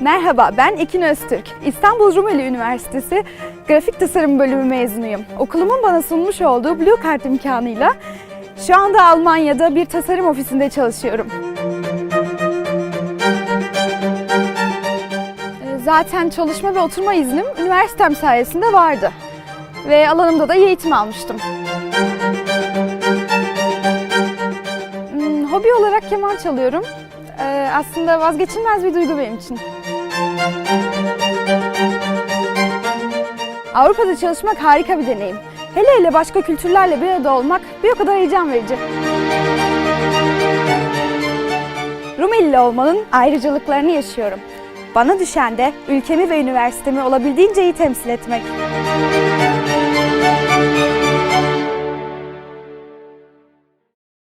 Merhaba, ben Ekin Öztürk. İstanbul Rumeli Üniversitesi Grafik Tasarım Bölümü mezunuyum. Okulumun bana sunmuş olduğu Blue Card imkanıyla şu anda Almanya'da bir tasarım ofisinde çalışıyorum. Ee, Zaten çalışma ve oturma iznim üniversitem sayesinde vardı. Ve alanımda da eğitim almıştım. Olarak keman çalıyorum. Ee, Aslında vazgeçilmez bir duygu benim için. Avrupa'da çalışmak harika bir deneyim. Hele hele başka kültürlerle bir arada olmak bir o kadar heyecan verici. Rumeli olmanın ayrıcalıklarını yaşıyorum. Bana düşen de ülkemi ve üniversitemi olabildiğince iyi temsil etmek.